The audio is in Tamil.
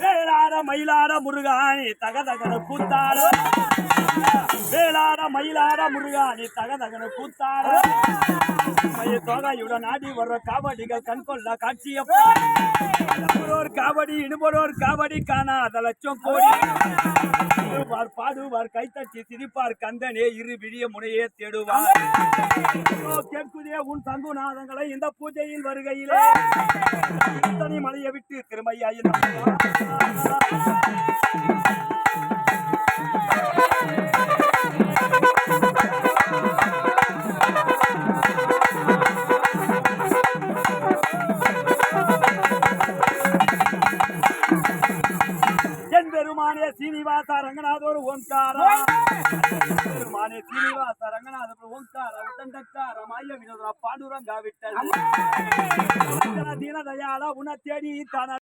வேளாட மயிலாட முருகானி தக தகன கூத்தாட வேளாட மயிலாட முருகானி தக தகன கூத்தாட மைய தொகையுடன் ஆடி வர்ற காவடிகள் கண் கொள்ள காட்சியப்பா ஒரு காவடி இடுபடோர் காவடி காணாத லட்சம் கோடி. பாடுவார் பாடுவார் கைத்தட்டி சிரிப்பார் கந்தனே இரு விழிய முனையே தேடுவார். கேட்குதே உன் தங்குநாதங்களை இந்த பூஜையில் வருகையிலே. தனி மலையை விட்டு திருமையா பெருமானே சீனிவாச ரங்கநாதர் ஓங்காரா பெருமானே சீனிவாச ரங்கநாதர் ஓங்கார உதண்டக்கார மாய வினோதர பாடுரங்கா விட்டல் தீன தயாள உன தேடி தான